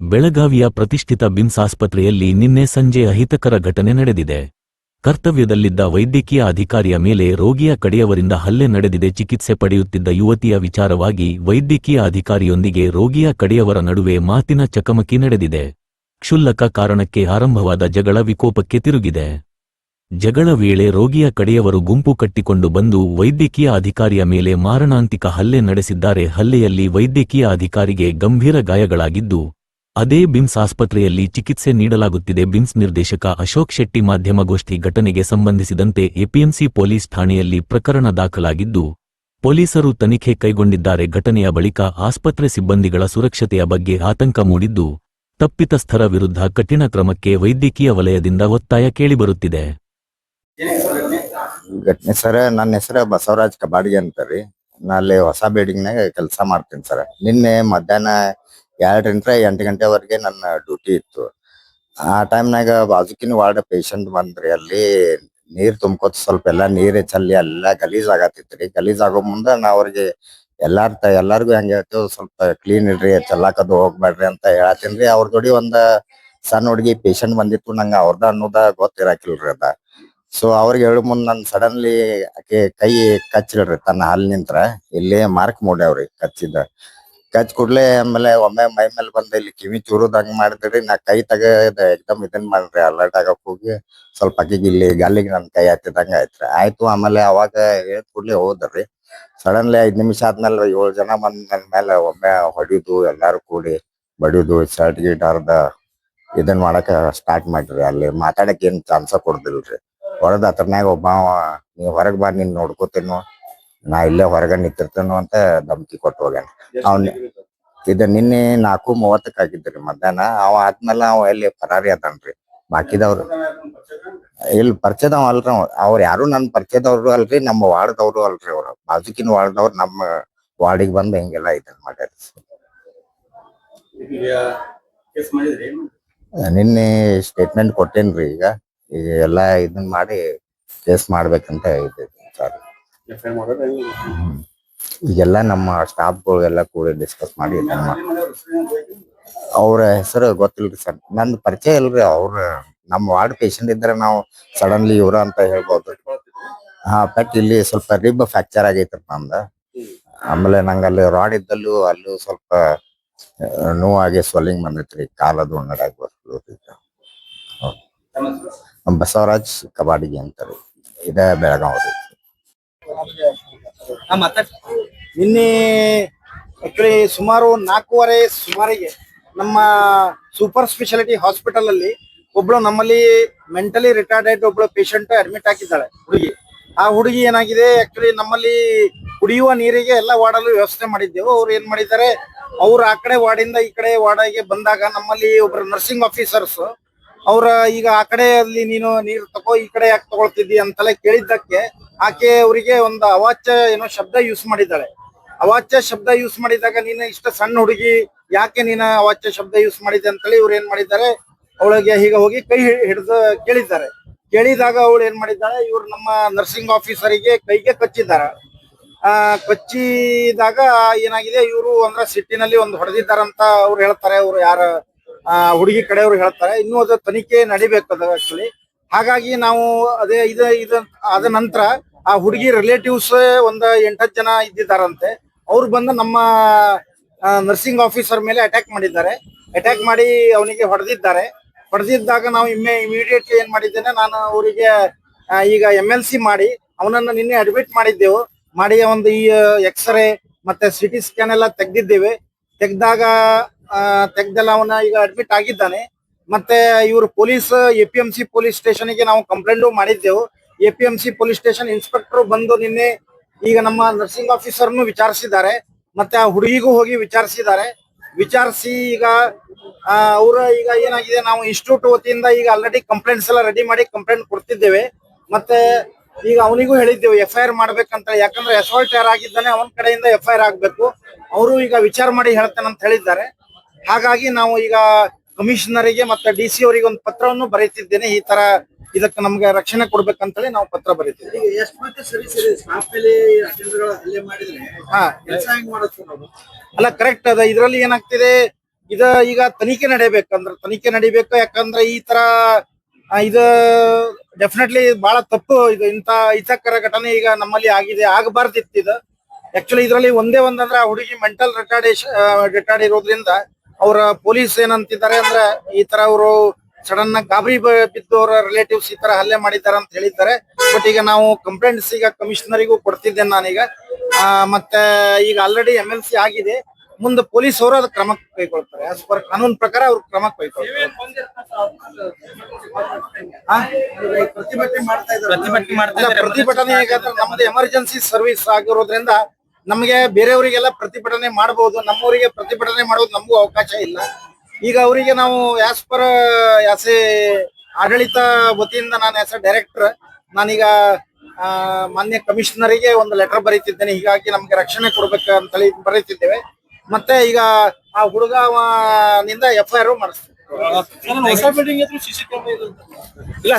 ಬೆಳಗಾವಿಯ ಪ್ರತಿಷ್ಠಿತ ಬಿಮ್ಸ್ ಆಸ್ಪತ್ರೆಯಲ್ಲಿ ನಿನ್ನೆ ಸಂಜೆ ಅಹಿತಕರ ಘಟನೆ ನಡೆದಿದೆ. ಕರ್ತವ್ಯದಲ್ಲಿದ್ದ ವೈದ್ಯಕೀಯ ಅಧಿಕಾರಿಯ ಮೇಲೆ ರೋಗಿಯ ಕಡೆಯವರಿಂದ ಹಲ್ಲೆ ನಡೆದಿದೆ ಚಿಕಿತ್ಸೆ ಪಡೆಯುತ್ತಿದ್ದ ಯುವತಿಯ ವಿಚಾರವಾಗಿ ವೈದ್ಯಕೀಯ ಅಧಿಕಾರಿಯೊಂದಿಗೆ ರೋಗಿಯ ಕಡೆಯವರ ನಡುವೆ ಮಾತಿನ ಚಕಮಕಿ ನಡೆದಿದೆ. ಕ್ಷುಲ್ಲಕ ಕಾರಣಕ್ಕೆ ಆರಂಭವಾದ ಜಗಳ ವಿಕೋಪಕ್ಕೆ ತಿರುಗಿದೆ. ಜಗಳ ವೇಳೆ ರೋಗಿಯ ಕಡೆಯವರು ಗುಂಪು ಕಟ್ಟಿಕೊಂಡು ಬಂದು ವೈದ್ಯಕೀಯ ಅಧಿಕಾರಿಯ ಮೇಲೆ ಮಾರಣಾಂತಿಕ ಹಲ್ಲೆ ನಡೆಸಿದ್ದಾರೆ. ಹಲ್ಲೆಯಲ್ಲಿ ವೈದ್ಯಕೀಯ ಅಧಿಕಾರಿಗೆ ಗಂಭೀರ ಗಾಯಗಳಾಗಿದ್ದು ಅದೇ ಬಿಮ್ಸ್ ಆಸ್ಪತ್ರೆಯಲ್ಲಿ ಚಿಕಿತ್ಸೆ ನೀಡಲಾಗುತ್ತಿದೆ. ಬಿಮ್ಸ್ ನಿರ್ದೇಶಕ ಅಶೋಕ್ ಶೆಟ್ಟಿ ಮಾಧ್ಯಮಗೋಷ್ಠಿ ಘಟನೆಗೆ ಸಂಬಂಧಿಸಿದಂತೆ ಎಪಿಎಂಸಿ ಪೊಲೀಸ್ ಠಾಣೆಯಲ್ಲಿ ಪ್ರಕರಣ ದಾಖಲಾಗಿದ್ದು, ಪೊಲೀಸರು ತನಿಖೆ ಕೈಗೊಂಡಿದ್ದಾರೆ. ಘಟನೆಯ ಬಳಿಕ ಆಸ್ಪತ್ರೆ ಸಿಬ್ಬಂದಿಗಳ ಸುರಕ್ಷತೆಯ ಬಗ್ಗೆ ಆತಂಕ ಮೂಡಿದ್ದು ತಪ್ಪಿತಸ್ಥರ ವಿರುದ್ಧ ಕಠಿಣ ಕ್ರಮಕ್ಕೆ ವೈದ್ಯಕೀಯ ವಲಯದಿಂದ ಒತ್ತಾಯ ಕೇಳಿಬರುತ್ತಿದೆ. ಘಟನೆ ಸರ್, ನನ್ನ ಹೆಸರು ಬಸವರಾಜ್ ಕಬಾಡಿ ಅಂತ ರೀ. ನಾ ಅಲ್ಲಿ ಹೊಸ ಬಿಲ್ಡಿಂಗ್ನಾಗ ಕೆಲಸ ಮಾಡ್ತೀನಿ ಸರ್. ನಿನ್ನೆ ಮಧ್ಯಾಹ್ನ ಎರಡರಿಂದ ಎಂಟು ಗಂಟೆವರೆಗೆ ನನ್ನ ಡ್ಯೂಟಿ ಇತ್ತು. ಆ ಟೈಮ್ನಾಗ ಬಾಜುಕಿನ ವಾರ್ಡ್ ಪೇಷಂಟ್ ಬಂದ್ರಿ ಅಲ್ಲಿ ನೀರ್ ತುಂಬ್ಕೋತ ಸ್ವಲ್ಪ ಎಲ್ಲಾ ನೀರ್ ಚಲ್ಲಿ ಎಲ್ಲ ಗಲೀಜ್ ಆಗತ್ತಿತ್ರಿ ಗಲೀಜ್ ಆಗೋ ಮುಂದ ನಾ ಅವ್ರಿಗೆ ಎಲ್ಲಾರ್ ಎಲ್ಲಾರ್ಗು ಹೆಂಗ ಹೇಳ್ತೇವ್ ಸ್ವಲ್ಪ ಕ್ಲೀನ್ ಇಡ್ರಿ ಚಲ್ಲಾಕದು ಹೋಗ್ಬೇಡ್ರಿ ಅಂತ ಹೇಳತ್ತೀನ್ರಿ ಅವ್ರ ಜೋಡಿ ಒಂದ ಸಣ್ಣ ಹುಡುಗಿ ಪೇಷಂಟ್ ಬಂದಿತ್ತು, ನಂಗ ಅವ್ರದ ಅನ್ನೋದ ಗೊತ್ತಿರಾಕಿಲ್ರಿ ಅದ. ಸೊ ಅವ್ರಿಗೆ ಹೇಳ ಮುಂದ್ ನನ್ ಸಡನ್ಲಿ ಆಕೆ ಕೈ ಕಚ್ಚಿಡ್ರಿ ತನ್ನ ಹಾಲ್ ನಿಂತ್ರ. ಇಲ್ಲೇ ಮಾರ್ಕ್ ಮೂಡ್ಯಾವ್ರಿ ಕಚ್ಚಿದ. ಕಚ್ ಕೂಡ್ಲೆ ಆಮೇಲೆ ಒಮ್ಮೆ ಮೈ ಮೇಲೆ ಬಂದ ಇಲ್ಲಿ ಕಿವಿ ಚೂರುದಂಗ್ ಮಾಡಿದ್ರಿ, ನಾ ಕೈ ತಗದ ಎಕ್ದಮ್ ಇದನ್ ಮಾಡ್ರಿ ಅಲರ್ಟ್ ಆಗಕ್ ಹೋಗಿ ಸ್ವಲ್ಪ ಅಕ್ಕಿಗೆ ಇಲ್ಲಿ ಗಾಲಿಗ್ ನನ್ ಕೈ ಹತ್ತಿದಂಗ ಆಯ್ತ್ರಿ. ಆಯ್ತು, ಆಮೇಲೆ ಅವಾಗ ಏನ್ ಕೂಡ್ಲೆ ಹೋದ್ರಿ. ಸಡನ್ಲಿ ಐದ್ ನಿಮಿಷ ಆದ್ಮೇಲೆ ಏಳು ಜನ ಬಂದ್ ನನ್ ಮೇಲೆ ಒಮ್ಮೆ ಹೊಡಿದು ಎಲ್ಲಾರು ಕೂಡಿ ಬಡಿದು ಶರ್ಟ್ ಗೀಟ್ ಅರ್ಧ ಇದನ್ ಮಾಡಕ ಸ್ಟಾರ್ಟ್ ಮಾಡ್ರಿ ಅಲ್ಲಿ ಮಾತಾಡಕ್ ಏನ್ ಚಾನ್ಸ ಕೊಡ್ದಿಲ್ರಿ. ಹೊರದ ಹತ್ರನಾಗ ಒಬ್ಬ ನೀ ಹೊರಗ್ ಬಾ, ನೀನ್ ನೋಡ್ಕೋತೇನು. ನಾ ಇಲ್ಲೇ ಹೊರಗಡೆ ನಿಂತಿರ್ತೇನು ಅಂತ ಧಮಕಿ ಕೊಟ್ಟು ಹೋಗ್ಯಾನ. ಅವ್ನ್ ಇದು ನಿನ್ನೆ ನಾಲ್ಕು ಮೂವತ್ತಕ್ ಆಗಿದ್ರಿ ಮಧ್ಯಾಹ್ನ. ಅವ ಆದ್ಮೇಲೆ ಅವ ಎಲ್ಲಿ ಫರಾರಿ ಅದಾನ್ರಿ ಬಾಕಿದವ್ರು. ಇಲ್ಲಿ ಪರಿಚಯದವ ಅಲ್ರಿ ಅವ. ಅವ್ರ ಯಾರು ನನ್ ಪರಿಚಯದವ್ರು ಅಲ್ರಿ ನಮ್ಮ ವಾರ್ಡ್ದವ್ರು ಅಲ್ರಿ ಅವ್ರು. ಬಾಜುಕಿನ ವಾರ್ಡ್ದವ್ರು ನಮ್ಮ ವಾರ್ಡಿಗೆ ಬಂದ್ ಹಿಂಗೆಲ್ಲ ಇದನ್ ಮಾಡ್ಯಾರ. ನಿನ್ನೆ ಸ್ಟೇಟ್ಮೆಂಟ್ ಕೊಟ್ಟೇನ್ರಿ ಈಗ. ಈಗ ಎಲ್ಲಾ ಇದನ್ ಮಾಡಿ ಕೇಸ್ ಮಾಡ್ಬೇಕಂತ ಇದ್ದೀವಿ ಸರ್. ಎಫ್ ಐ ಮಾಡೋದು ಈಗೆಲ್ಲ ನಮ್ಮ ಸ್ಟಾಫ್ಗಳು ಎಲ್ಲ ಕೂಡಿ ಡಿಸ್ಕಸ್ ಮಾಡಿ ಇದನ್ನ ಮಾಡ್- ಅವ್ರ ಹೆಸರು ಗೊತ್ತಿಲ್ರಿ ಸರ್. ನಂದು ಪರಿಚಯ ಇಲ್ರಿ ಅವ್ರ ನಮ್ಮ ವಾರ್ಡ್ ಪೇಷಂಟ್ ಇದ್ರೆ ನಾವು ಸಡನ್ಲಿ ಇವ್ರ ಅಂತ ಹೇಳ್ಬೋದು. ಹಾ ಪಟ್ ಇಲ್ಲಿ ಸ್ವಲ್ಪ ರಿಬ್ ಫ್ರಾಕ್ಚರ್ ಆಗೈತ್ರಿ ನಂದು ಆಮೇಲೆ ನಂಗೆ ಅಲ್ಲಿ ರಾಡ್ ಇದ್ದಲ್ಲೂ ಅಲ್ಲೂ ಸ್ವಲ್ಪ ನೋವಾಗಿ ಸ್ವೆಲ್ಲಿಂಗ್ ಬಂದೈತ್ರಿ ಕಾಲದು ಒಣಗಾಗಿ ಬರ್ತದೆ ಬಸವರಾಜ್ ಕಬಾಡಿಗೆ ಅಂತಾರೆ. ಇದೇ ಬೆಳಗಾವ್ ರೀ ನಿನ್ನೆ ಆಕ್ಚುಲಿ ಸುಮಾರು ನಾಲ್ಕೂವರೆ ಸುಮಾರಿಗೆ ನಮ್ಮ ಸೂಪರ್ ಸ್ಪೆಷಾಲಿಟಿ ಹಾಸ್ಪಿಟಲ್ ಅಲ್ಲಿ ಒಬ್ಳು ನಮ್ಮಲ್ಲಿ ಮೆಂಟಲಿ ರಿಟಾರ್ಡೆಡ್ ಒಬ್ಳು ಪೇಷಂಟ್ ಅಡ್ಮಿಟ್ ಹಾಕಿದ್ದಾಳೆ ಹುಡುಗಿ. ಆ ಹುಡುಗಿ ಏನಾಗಿದೆ ಆಕ್ಚುಲಿ ನಮ್ಮಲ್ಲಿ ಕುಡಿಯುವ ನೀರಿಗೆ ಎಲ್ಲ ವಾರ್ಡಲ್ಲೂ ವ್ಯವಸ್ಥೆ ಮಾಡಿದ್ದೆವು. ಅವ್ರು ಏನ್ ಮಾಡಿದ್ದಾರೆ, ಅವ್ರು ಆ ಕಡೆ ವಾರ್ಡಿಂದ ಈ ಕಡೆ ವಾರ್ಡಿಗೆ ಬಂದಾಗ ನಮ್ಮಲ್ಲಿ ಒಬ್ರು ನರ್ಸಿಂಗ್ ಆಫೀಸರ್ಸ್ ಅವ್ರ ಈಗ ಆ ಕಡೆ ಅಲ್ಲಿ ನೀನು ನೀರು ತಗೋ, ಈ ಕಡೆ ಯಾಕೆ ತಗೊಳ್ತಿದ್ದಿ ಅಂತಲೇ ಕೇಳಿದ್ದಕ್ಕೆ ಆಕೆ ಅವರಿಗೆ ಒಂದು ಅವಾಚ್ಯ ಏನೋ ಶಬ್ದ ಯೂಸ್ ಮಾಡಿದ್ದಾಳೆ. ಅವಾಚ್ಯ ಶಬ್ದ ಯೂಸ್ ಮಾಡಿದಾಗ ನೀನು ಇಷ್ಟ ಸಣ್ಣ ಹುಡುಗಿ, ಯಾಕೆ ನೀನು ಅವಾಚ್ಯ ಶಬ್ದ ಯೂಸ್ ಮಾಡಿದೆ ಅಂತೇಳಿ ಇವ್ರು ಏನ್ ಮಾಡಿದ್ದಾರೆ? ಅವಳಿಗೆ ಈಗ ಹೋಗಿ ಕೈ ಹಿಡಿದು ಕೇಳಿದ್ದಾರೆ. ಕೇಳಿದಾಗ ಅವಳು ಏನ್ ಮಾಡಿದ್ದಾಳೆ? ಇವ್ರು ನಮ್ಮ ನರ್ಸಿಂಗ್ ಆಫೀಸರಿಗೆ ಕೈಗೆ ಕಚ್ಚಿದ್ದಾರೆ. ಆ, ಕಚ್ಚಿದಾಗ ಏನಾಗಿದೆ? ಇವರು ಅಂದ್ರೆ ಸಿಟ್ಟಿನಲ್ಲಿ ಒಂದು ಹೊಡೆದಿದ್ದಾರಂತ ಅವ್ರು ಹೇಳ್ತಾರೆ. ಅವ್ರು ಯಾರ ಹುಡುಗಿ ಕಡೆಯವರು ಹೇಳ್ತಾರೆ. ಇನ್ನೂ ಅದು ತನಿಖೆ ನಡಿಬೇಕು ಅದು ಆಕ್ಚುಲಿ ಹಾಗಾಗಿ ನಾವು ಅದೇ ಇದು ಇದು ನಂತರ ಆ ಹುಡುಗಿ ರಿಲೇಟಿವ್ಸ್ ಒಂದ್ ಎಂಟತ್ತು ಜನ ಇದ್ದಿದ್ದಾರಂತೆ. ಅವ್ರು ಬಂದು ನಮ್ಮ ನರ್ಸಿಂಗ್ ಆಫೀಸರ್ ಮೇಲೆ ಅಟ್ಯಾಕ್ ಮಾಡಿದ್ದಾರೆ. ಅಟ್ಯಾಕ್ ಮಾಡಿ ಅವನಿಗೆ ಹೊಡೆದಿದ್ದಾರೆ. ಹೊಡೆದಿದ್ದಾಗ ನಾವು ಇಮ್ಮೆ ಇಮಿಡಿಯೇಟ್ಲಿ ಏನ್ ಮಾಡಿದ್ದೇನೆ, ನಾನು ಅವರಿಗೆ ಈಗ ಎಂ ಎಲ್ ಸಿ ಮಾಡಿ, ಅವನನ್ನ ನಿನ್ನೆ ಅಡ್ಮಿಟ್ ಮಾಡಿದ್ದೆವು. ಮಾಡಿ ಒಂದು ಈ ಎಕ್ಸ್ರೇ ಮತ್ತೆ ಸಿಟಿ ಸ್ಕ್ಯಾನ್ ಎಲ್ಲ ತೆಗ್ದಿದ್ದೇವೆ. ತೆಗ್ದಾಗ ತೆಗ್ದೆಲ್ಲ ಅವನ ಈಗ ಅಡ್ಮಿಟ್ ಆಗಿದ್ದಾನೆ. ಮತ್ತೆ ಇವರು police A P M C police ಸ್ಟೇಷನ್ಗೆ ನಾವು ಕಂಪ್ಲೇಂಟ್ ಮಾಡಿದ್ದೆವು. A P M C police station inspector ಬಂದು ನಿನ್ನೆ ಈಗ ನಮ್ಮ ನರ್ಸಿಂಗ್ ಆಫೀಸರ್ನು ವಿಚಾರಿಸಿದ್ದಾರೆ. ಮತ್ತೆ ಆ ಹುಡುಗಿಗೂ ಹೋಗಿ ವಿಚಾರಿಸಿದ್ದಾರೆ. ವಿಚಾರಿಸಿ ಈಗ ಅವರ ಈಗ ಏನಾಗಿದೆ, ನಾವು ಇನ್ಸ್ಟಿಟ್ಯೂಟ್ ವತಿಯಿಂದ ಈಗ ಆಲ್ರೆಡಿ ಕಂಪ್ಲೇಂಟ್ಸ್ ಎಲ್ಲ ರೆಡಿ ಮಾಡಿ ಕಂಪ್ಲೇಂಟ್ ಕೊಡ್ತಿದ್ದೇವೆ. ಮತ್ತೆ ಈಗ ಅವನಿಗೂ ಹೇಳಿದ್ದೇವೆ ಎಫ್ ಐ ಆರ್ ಮಾಡ್ಬೇಕಂತ. ಯಾಕಂದ್ರೆ ಅಸಾಲ್ಟ್ ಯಾರಾಗಿದ್ದಾನೆ, ಅವನ ಕಡೆಯಿಂದ ಎಫ್ ಐ ಆಗ್ಬೇಕು. ಅವರು ಈಗ ವಿಚಾರ ಮಾಡಿ ಹೇಳ್ತಾನೆ ಅಂತ ಹೇಳಿದ್ದಾರೆ. ಹಾಗಾಗಿ ನಾವು ಈಗ ಕಮಿಷನರಿಗೆ ಮತ್ತೆ ಡಿ ಸಿ ಅವರಿಗೆ ಒಂದು ಪತ್ರವನ್ನು ಬರೀತಿದ್ದೇನೆ ಈ ತರ ಇದಕ್ಕೆ ನಮ್ಗೆ ರಕ್ಷಣೆ ಕೊಡ್ಬೇಕಂತೇಳಿ ನಾವು ಪತ್ರ ಬರೀತಿದ್ದೇವೆ ಈಗ ಎಷ್ಟು ಸರಿ ಸರಿ ಸ್ಟಾಫ್ ಮೇಲೆ ಅಟೆಂಡರ್ಗಳ ಹಲ್ಲೆ ಮಾಡಿದ್ರೆ ಹಾ. ಕೆಲಸ ಹೆಂಗ್ ಮಾಡುತ್ತೆ ಅಲ್ಲ ಕರೆಕ್ಟ್ ಅದ. ಇದರಲ್ಲಿ ಏನಾಗ್ತಿದೆ? ಇದ ಈಗ ತನಿಖೆ ನಡೀಬೇಕಂದ್ರೆ ತನಿಖೆ ನಡಿಬೇಕು. ಯಾಕಂದ್ರೆ ಈ ತರ ಇದು ಡೆಫಿನೆಟ್ಲಿ ಬಹಳ ತಪ್ಪು ಇದು. ಇಂತ ಹಿತಕರ ಘಟನೆ ಈಗ ನಮ್ಮಲ್ಲಿ ಆಗಿದೆ. ಆಗಬಾರ್ದಿತ್ತು ಇದು. ಆಕ್ಚುಲಿ ಇದರಲ್ಲಿ ಒಂದೇ ಒಂದಂದ್ರೆ ಆ ಹುಡುಗಿ ಮೆಂಟಲ್ ರಿಟಾರ್ಡೇಷನ್ ರಿಟಾರ್ಡ್ ಇರೋದ್ರಿಂದ ಅವರ ಪೊಲೀಸ್ ಏನಂತಿದ್ದಾರೆ ಅಂದ್ರೆ ಈ ತರ ಅವರು ಸಡನ್ ಆಗಿ ಗಾಬರಿ ಬಿದ್ದು ಅವರ ರಿಲೇಟಿವ್ಸ್ ಈ ತರ ಹಲ್ಲೆ ಮಾಡಿದ್ದಾರೆ ಅಂತ ಹೇಳಿದ್ದಾರೆ. ಬಟ್ ಈಗ ನಾವು ಕಂಪ್ಲೇಂಟ್ಸ್ ಈಗ ಕಮಿಷನರಿಗೂ ಕೊಡ್ತಿದ್ದೇನೆ ನಾನೀಗ. ಆ, ಮತ್ತೆ ಈಗ ಆಲ್ರೆಡಿ ಎಂ ಎಲ್ ಸಿ ಆಗಿದೆ. ಮುಂದೆ ಪೊಲೀಸ್ ಅವರು ಅದು ಕ್ರಮ ಕೈಗೊಳ್ತಾರೆ. ಆಸ್ ಪರ್ ಕಾನೂನು ಪ್ರಕಾರ ಅವ್ರು ಕ್ರಮ ಕೈಗೊಳ್ತಾರೆ. ಆ? ಪ್ರತಿಭಟನೆ ಮಾಡ್ತಾ ಇದ್ದಾರೆ. ಪ್ರತಿಭಟನೆ ಮಾಡ್ತಾ ಇದ್ದಾರೆ. ಪ್ರತಿಭಟನೆ ಹೇಗಾದ್ರೆ ನಮ್ದು ಎಮರ್ಜೆನ್ಸಿ ಸರ್ವಿಸ್ ಆಗಿರೋದ್ರಿಂದ ನಮಗೆ ಬೇರೆಯವರಿಗೆಲ್ಲ ಪ್ರತಿಭಟನೆ ಮಾಡಬಹುದು ನಮ್ಮವರಿಗೆ ಪ್ರತಿಭಟನೆ ಮಾಡೋದು ನಮಗೂ ಅವಕಾಶ ಇಲ್ಲ. ಈಗ ಅವರಿಗೆ ನಾವು ಆಸ್ ಪರ್ ಆಸ್ ಎ ಆಡಳಿತ ವತಿಯಿಂದ ನಾನು ಆಸ್ ಎ ಡೈರೆಕ್ಟರ್ ನಾನೀಗ ಮಾನ್ಯ ಕಮಿಷನರಿಗೆ ಒಂದು ಲೆಟರ್ ಬರೀತಿದ್ದೇನೆ. ಹೀಗಾಗಿ ನಮಗೆ ರಕ್ಷಣೆ ಕೊಡ್ಬೇಕು ಅಂತ ಹೇಳಿ ಬರೀತಿದ್ದೇವೆ. ಮತ್ತೆ ಈಗ ಆ ಹುಡುಗ ನಿಂದ ಎಫ್ ಐ ಆರ್ ಮಾಡಿಸ್ತೀವಿ ಇಲ್ಲ